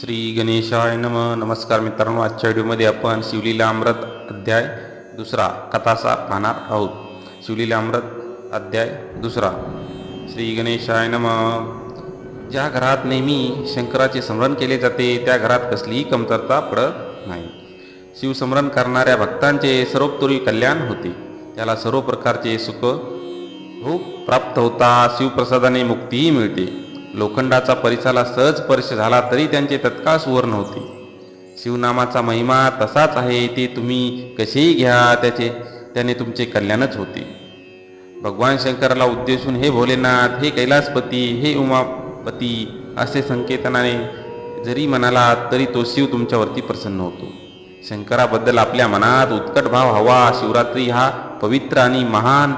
श्री गणेशाय नम. नमस्कार मित्रांनो आजच्या व्हिडिओमध्ये आपण शिवलीला अमृत अध्याय दुसरा कथासा पाहणार आहोत. शिवलीला अमृत अध्याय दुसरा. श्री गणेशाय नम. ज्या घरात नेहमी शंकराचे स्मरण केले जाते त्या घरात कसलीही कमतरता पडत नाही. शिवस्मरण करणाऱ्या भक्तांचे सर्वोत्तरी कल्याण होते. त्याला सर्व प्रकारचे सुख भूक प्राप्त होता शिवप्रसादाने मुक्तीही मिळते. लोखंडाचा परिसाला सहज स्पर्श झाला तरी त्यांचे तत्काळ सुवर्ण होते. शिवनामाचा महिमा तसाच आहे ते तुम्ही कसेही घ्या त्याचे त्याने तुमचे कल्याणच होते. भगवान शंकराला उद्देशून हे भोलेनाथ हे कैलासपती हे उमापती असे संकेतनाने जरी म्हणाला तरी तो शिव तुमच्यावरती प्रसन्न होतो. शंकराबद्दल आपल्या मनात उत्कट भाव हवा. शिवरात्री हा पवित्र आणि महान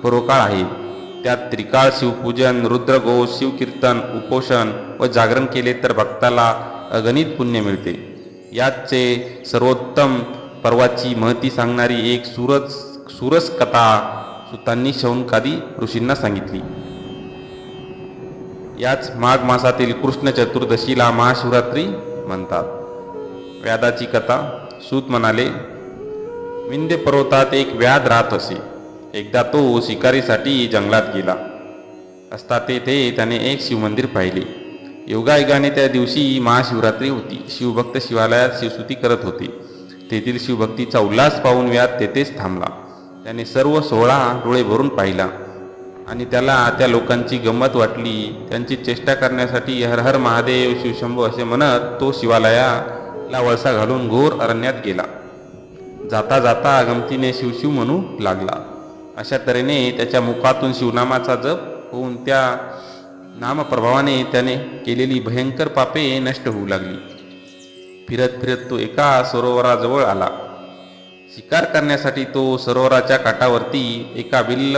परोकाळ आहे. त्यात त्रिकाळ शिवपूजन रुद्रघोष शिवकीर्तन उपोषण व जागरण केले तर भक्ताला अगणित पुण्य मिळते. याचे सर्वोत्तम पर्वाची महती सांगणारी एक सुरज सुरस कथा सुतांनी शौनकादी ऋषींना सांगितली. याच माघ मासातील कृष्ण चतुर्दशीला महाशिवरात्री म्हणतात. व्यादाची कथा सूत म्हणाले विंध्य पर्वतात एक व्याध राहत असे. एकदा तो शिकारीसाठी जंगलात गेला. असता तेथे त्याने एक शिवमंदिर पाहिले. योगायोगाने त्या दिवशी महाशिवरात्री होती. शिवभक्त शिवालयात शिवस्तुती करत होते. तेथील शिवभक्तीचा उल्हास पाहून व्याध तेथेच थांबला. त्याने सर्व सोहळा डोळे भरून पाहिला. आणि त्याला त्या लोकांची गंमत वाटली. त्यांची चेष्टा करण्यासाठी हर हर महादेव शिवशंभू असे म्हणत तो शिवालयाला वळसा घालून घोर अरण्यात गेला. जाता जाता गमतीने शिवशिव म्हणू लागला. अशा तऱ्हेने त्याच्या मुखातून शिवनामाचा जप होऊन त्या नामप्रभावाने त्याने केलेली भयंकर पापे नष्ट होऊ लागली. फिरत फिरत तो एका सरोवराजवळ आला. शिकार करण्यासाठी तो सरोवराच्या काठावरती एका बिल्ल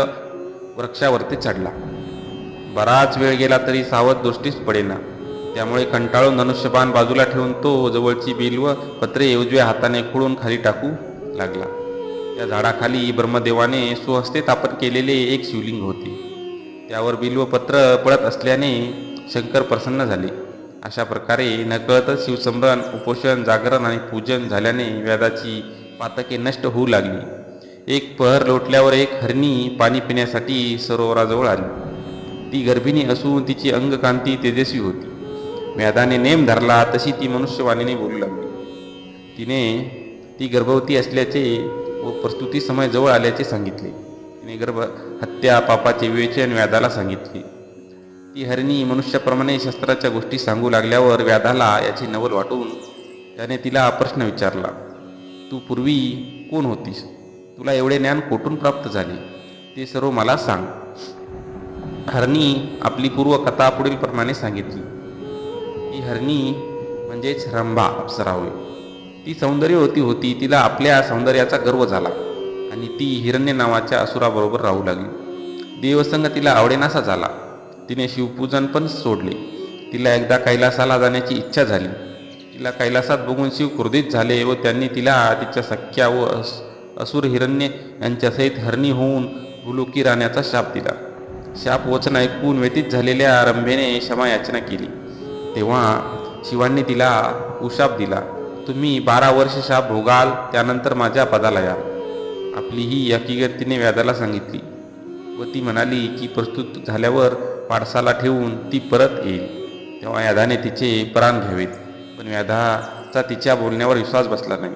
वृक्षावरती चढला. बराच वेळ गेला तरी सावध दृष्टीच पडेना. त्यामुळे कंटाळून धनुष्यबाण बाजूला ठेवून तो जवळची बिल्व पत्रे उजव्या हाताने खोडून खाली टाकू लागला. त्या झाडाखाली ब्रह्मदेवाने स्वहस्ते स्थापन केलेले एक शिवलिंग होते. त्यावर बिल्वपत्र पडत असल्याने शंकर प्रसन्न झाले. अशा प्रकारे नकळतच शिवसमरण उपोषण जागरण आणि पूजन झाल्याने व्याधाची पातके नष्ट होऊ लागली. एक पहर लोटल्यावर एक हरणी पाणी पिण्यासाठी सरोवराजवळ आली. ती गर्भिणी असून तिची अंगकांती तेजस्वी होती. व्याधाने नेम धरला तशी ती मनुष्यवाणीने बोलू लागली. तिने ती गर्भवती असल्याचे व प्रस्तुती समय जवळ आल्याचे सांगितले. तिने गर्भ हत्या पापाचे विवेचन व्याधाला सांगितले. ती हरिणी मनुष्याप्रमाणे शस्त्राच्या गोष्टी सांगू लागल्यावर व्याधाला याची नवल वाटून त्याने तिला प्रश्न विचारला तू पूर्वी कोण होतीस? तुला एवढे ज्ञान कोठून प्राप्त झाले? ते सर्व मला सांग. हरणी आपली पूर्व कथा पुढील प्रमाणे सांगितली. ती हरणी म्हणजेच रंभा अप्सरा होय. ती सौंदर्यवती होती तिला आपल्या सौंदर्याचा गर्व झाला. आणि ती हिरण्य नावाच्या असुराबरोबर राहू लागली. देवसंग तिला आवडेनासा झाला. तिने शिवपूजन पण सोडले. तिला एकदा कैलासाला जाण्याची इच्छा झाली. तिला कैलासात बघून शिव क्रोधित झाले व त्यांनी तिला तिच्या सख्या व अस असुर हिरण्य यांच्यासहित हरणी होऊन भुलुकी राहण्याचा शाप दिला. शाप वचन ऐकून व्यतीत झालेल्या रंभेने क्षमा याचना केली. तेव्हा शिवांनी तिला उशाप दिला. तुम्ही बारा वर्ष शाप भोगाल त्यानंतर माझ्या पदाला या. आपली ही हकीकत तिने व्याधाला सांगितली. व ती म्हणाली की प्रस्तुत झाल्यावर पाडसाला ठेवून ती परत येईल. तेव्हा व्याधाने तिचे प्राण घ्यावेत. पण व्याधाचा तिच्या बोलण्यावर विश्वास बसला नाही.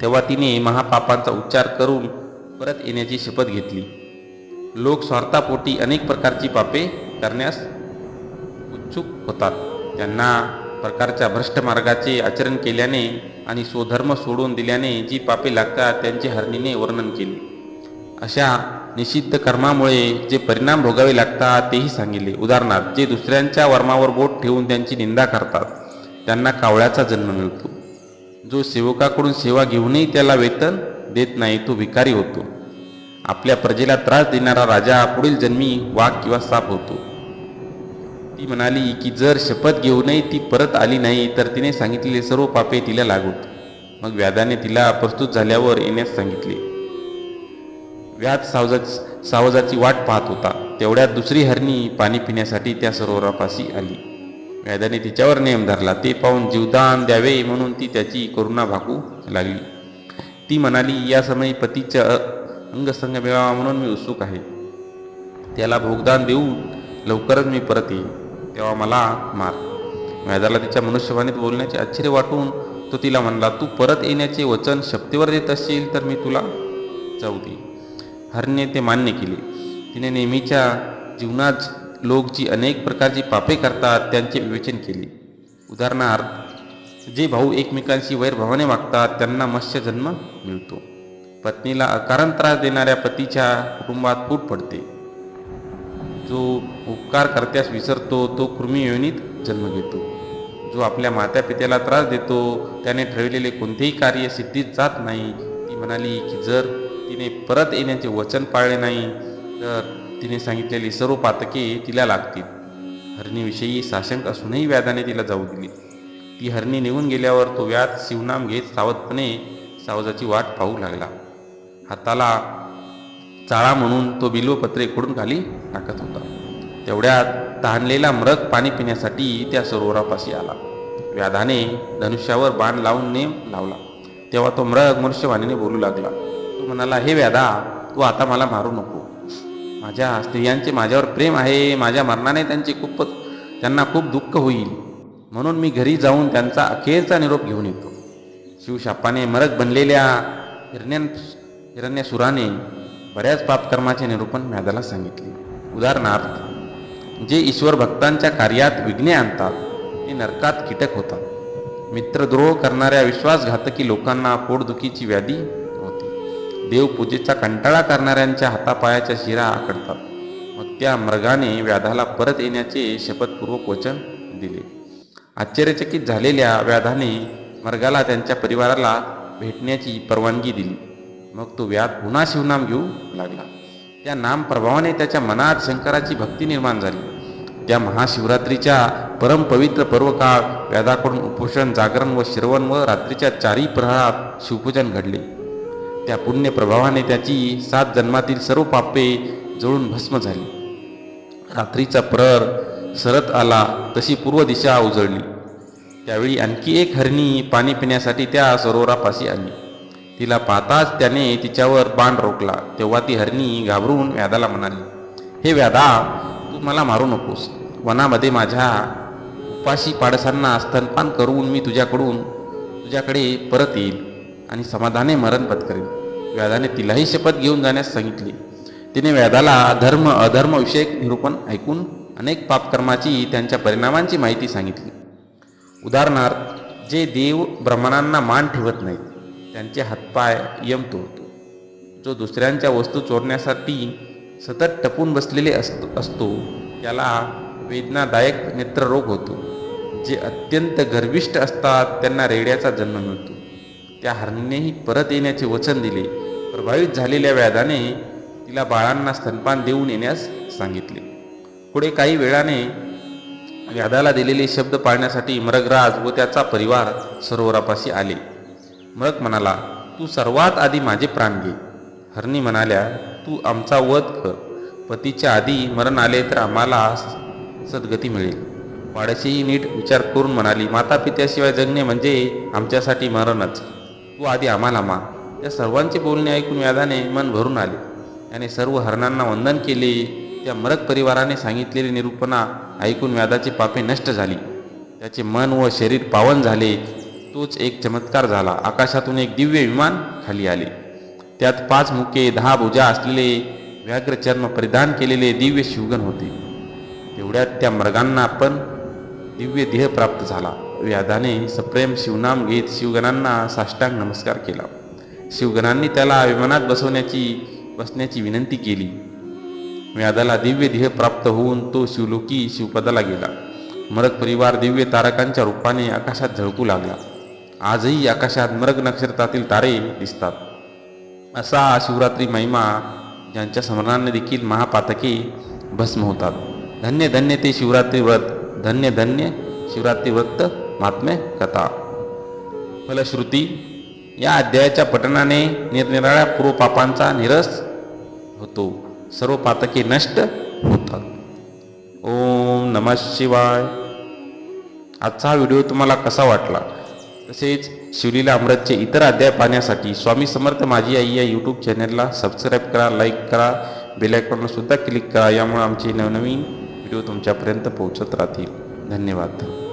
तेव्हा तिने महापापांचा उच्चार करून परत येण्याची शपथ घेतली. लोक स्वार्थापोटी अनेक प्रकारची पापे करण्यास उत्सुक होतात. त्यांना प्रकारच्या भ्रष्ट मार्गाचे आचरण केल्याने आणि स्वधर्म सोडून दिल्याने जी पापे लागतात त्यांचे हरणीने वर्णन केले. अशा निषिद्ध कर्मामुळे जे परिणाम भोगावे लागतात तेही सांगितले. उदाहरणार्थ जे दुसऱ्यांच्या वर्मावर बोट ठेवून त्यांची निंदा करतात त्यांना कावळ्याचा जन्म मिळतो. जो सेवकाकडून सेवा घेऊनही त्याला वेतन देत नाही तो भिकारी होतो. आपल्या प्रजेला त्रास देणारा राजा पुढील जन्मी वाघ किंवा साप होतो. ती म्हणाली की जर शपथ घेऊनही ती परत आली नाही तर तिने सांगितलेले सर्व पापे तिला लागूत. मग व्याधाने तिला प्रस्तुत झाल्यावर येण्यास सांगितले. व्याध सावजा सावजाची वाट पाहत होता. तेवढ्यात दुसरी हरणी पाणी पिण्यासाठी त्या सरोवरापाशी आली. व्याधाने तिच्यावर नियम धरला. ते पाहून जीवदान द्यावे म्हणून ती त्याची करुणा भाकू लागली. ती म्हणाली या समयी पतीच्या अंगसंग मिळावा म्हणून मी उत्सुक आहे. त्याला भोगदान देऊन लवकरच मी परत येईन. तेव्हा मला मार. व्याधाला तिच्या मनुष्यवाणीत बोलण्याचे आश्चर्य वाटून तो तिला म्हणला तू परत येण्याचे वचन शपथेवर देत असशील तर मी तुला जाऊ दे. हरणे ते मान्य केले. तिने नेहमीच्या जीवनात लोक जी अनेक प्रकारची पापे करतात त्यांचे विवेचन केले. उदाहरणार्थ जे भाऊ एकमेकांशी वैरभावाने वागतात त्यांना मत्स्य जन्म मिळतो. पत्नीला अकारण त्रास देणाऱ्या पतीच्या कुटुंबात फूट पडते. जो उपकार करत्यास विसरतो तो कृमी योनीत जन्म घेतो. जो आपल्या मात्या पित्याला त्रास देतो त्याने ठरविलेले कोणतेही कार्य सिद्धीत जात नाही. ती म्हणाली की जर तिने परत येण्याचे वचन पाळले नाही तर तिने सांगितलेली सर्व पातके तिला लागतील. हरणीविषयी साशंक असूनही व्याधाने तिला जाऊ दिली. ती हरणी निघून गेल्यावर तो व्याध शिवनाम घेत सावधपणे सावजाची वाट पाहू लागला. हाताला चाळा म्हणून तो बिल्वपत्रे खोडून खाली टाकत होता. तेवढ्यात तहानलेला मृग पाणी पिण्यासाठी त्या सरोवरापाशी आला. व्याधाने धनुष्यावर बाण लावून नेम लावला. तेव्हा तो मृग मनुष्यवाणीने बोलू लागला तो म्हणाला हे व्याधा तू आता मला मारू नको. माझ्या स्त्रियांचे माझ्यावर प्रेम आहे माझ्या मरणाने त्यांचे खूप त्यांना खूप दुःख होईल. म्हणून मी घरी जाऊन त्यांचा अखेरचा निरोप घेऊन येतो. शिवशापाने मरग बनलेल्या हिरण्या हिरण्यसुराने बऱ्याच पापकर्माचे निरूपण व्याधाला सांगितले. उदाहरणार्थ जे ईश्वर भक्तांच्या कार्यात विघ्ने आणतात ते नरकात कीटक होतात. मित्रद्रोह करणाऱ्या विश्वासघातकी लोकांना पोटदुखीची व्याधी होते. देवपूजेचा कंटाळा करणाऱ्यांच्या हातापायाच्या शिरा आकडतात मग त्या मृगाने व्याधाला परत येण्याचे शपथपूर्वक वचन दिले. आश्चर्यचकित झालेल्या व्याधाने मर्गाला त्यांच्या परिवाराला भेटण्याची परवानगी दिली. मग तो व्याध पुन्हा शिवनाम घेऊ लागला. त्या नाम प्रभावाने त्याच्या मनात शंकराची भक्ती निर्माण झाली. त्या महाशिवरात्रीच्या परमपवित्र पर्वकाळ व्याधाकडून उपोषण जागरण व श्रवण व रात्रीच्या चारही प्रहारात शिवपूजन घडले. त्या पुण्य प्रभावाने त्याची सात जन्मातील सर्व पापे जळून भस्म झाली. रात्रीचा प्रहर सरत आला तशी पूर्व दिशा उजळली. त्यावेळी आणखी एक हरणी पाणी पिण्यासाठी त्या सरोवरापाशी आली. तिला पाहताच त्याने तिच्यावर बाण रोखला. तेव्हा ती हरणी घाबरून व्याधाला म्हणाली हे व्याधा मला मारू नकोस. वनामध्ये माझ्या उपाशी पाडसांना स्तनपान करून मी तुझ्याकडून तुझ्याकडे परत येईल आणि समाधाने मरण पत्करेन. व्याधाने तिलाही शपथ घेऊन जाण्यास सांगितले. तिने व्याधाला धर्म अधर्मविषयक निरूपण ऐकून अनेक पापकर्माची त्यांच्या परिणामांची माहिती सांगितली. उदाहरणार्थ जे देव ब्राह्मणांना मान ठेवत नाहीत त्यांचे हातपाय यमतो जो दुसऱ्यांच्या वस्तू चोरण्यासाठी सतत टपून बसलेले असतो असतो त्याला वेदनादायक नेत्ररोग होतो. जे अत्यंत गर्विष्ट असतात त्यांना रेड्याचा जन्म मिळतो. त्या हरणीनेही परत येण्याचे वचन दिले. प्रभावित झालेल्या व्याधाने तिला बाळांना स्तनपान देऊन येण्यास सांगितले. पुढे काही वेळाने व्याधाला दिलेले शब्द पाळण्यासाठी मृगराज व त्याचा परिवार सरोवरापाशी आले. मृग म्हणाला तू सर्वात आधी माझे प्राण घे. हरणी म्हणाल्या तू आमचा वध कर. पतीच्या आधी मरण आले तर आम्हाला सद्गती मिळेल. वाड्याशीही नीट विचार करून म्हणाली माता पित्याशिवाय जगणे म्हणजे आमच्यासाठी मरणच. तू आधी आम्हाला मा. या सर्वांचे बोलणे ऐकून व्याधाने मन भरून आले. त्याने सर्व हरणांना वंदन केले. त्या मरक परिवाराने सांगितलेली निरूपणा ऐकून व्याधाची पापे नष्ट झाली. त्याचे मन व शरीर पावन झाले. तोच एक चमत्कार झाला. आकाशातून एक दिव्य विमान खाली आले. त्यात पाच मुके दहा भुजा असलेले व्याघ्रचर्म परिधान केलेले दिव्य शिवगण होते. तेवढ्यात त्या मृगांना पण दिव्य देह प्राप्त झाला. व्याधाने सप्रेम शिवनाम घेत शिवगणांना साष्टांग नमस्कार केला. शिवगणांनी त्याला विमानात बसवण्याची बसण्याची विनंती केली. व्याधाला दिव्य देह प्राप्त होऊन तो शिवलोकी शिवपदाला गेला. मरग परिवार दिव्य तारकांच्या रूपाने आकाशात झळकू लागला. आजही आकाशात मृग नक्षत्रातील तारे दिसतात. असा शिवरात्री महिमा ज्यांच्या स्मरणाने देखील महापातकी भस्म होतात. धन्य धन्य ते शिवरात्री व्रत. धन्य धन्य शिवरात्री व्रत. महात्म्य कथा. फलश्रुती. या अध्यायाच्या पठणाने निरनिराळ्या पूर्वपापांचा निरस होतो. सर्व पातके नष्ट होतात. ओम नमः शिवाय. आजचा हा व्हिडिओ तुम्हाला कसा वाटला? तसेच शिवलीला अमृतचे इतर अध्याय पाहण्यासाठी स्वामी समर्थ माझी आई या यूट्यूब चॅनलला सबस्क्राईब करा लाईक करा बेलायकॉनला सुद्धा क्लिक करा. यामुळे आमचे नवनवीन व्हिडिओ तुमच्यापर्यंत पोहोचत राहतील. धन्यवाद.